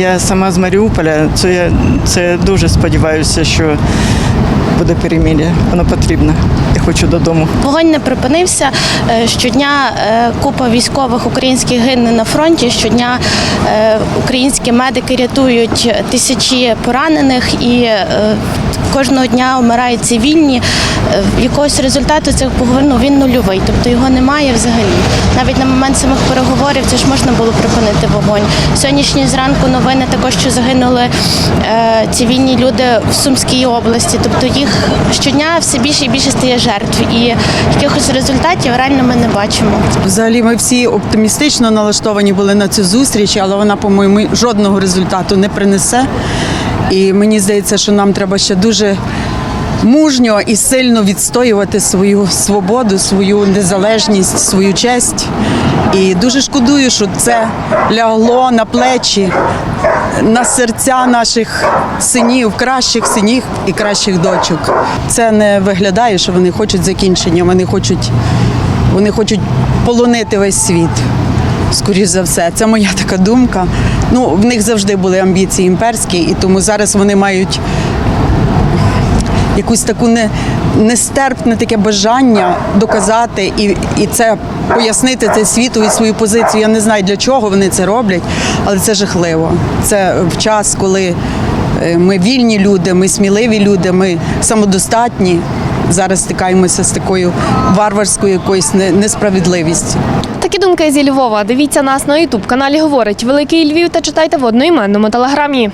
Я сама з Маріуполя, це я це дуже сподіваюся, що буде перемір'я. Воно потрібно. Я хочу додому. Вогонь не припинився. Е, Щодня е, купа військових українських гине на фронті. Щодня е, українські медики рятують тисячі поранених і кожного дня вмирають цивільні. Якогось результату цих поговорів він нульовий, тобто його немає взагалі. Навіть на момент самих переговорів це ж можна було припинити вогонь. Сьогоднішні зранку новини також, що загинули цивільні люди в Сумській області. Тобто їх щодня все більше і більше стає жертв. І якихось результатів реально ми не бачимо. Взагалі, ми всі оптимістично налаштовані були на цю зустріч, але вона, по-моєму, жодного результату не принесе. І мені здається, що нам треба ще дуже мужньо і сильно відстоювати свою свободу, свою незалежність, свою честь. І дуже шкодую, що це лягло на плечі, на серця наших синів, кращих синів і кращих дочок. Це не виглядає, що вони хочуть закінчення, вони хочуть вони хочуть полонити весь світ. Скоріше за все, це моя така думка. Ну, в них завжди були амбіції імперські, і тому зараз вони мають якусь таку не, нестерпне таке бажання доказати і, і це пояснити це світу і свою позицію. Я не знаю для чого вони це роблять, але це жахливо. Це в час, коли е, ми вільні люди, ми сміливі люди, ми самодостатні. Зараз стикаємося з такою варварською якоюсь несправедливістю. Такі думки зі Львова. Дивіться нас на Ютуб каналі Говорить Великий Львів та читайте в одноіменному телеграмі.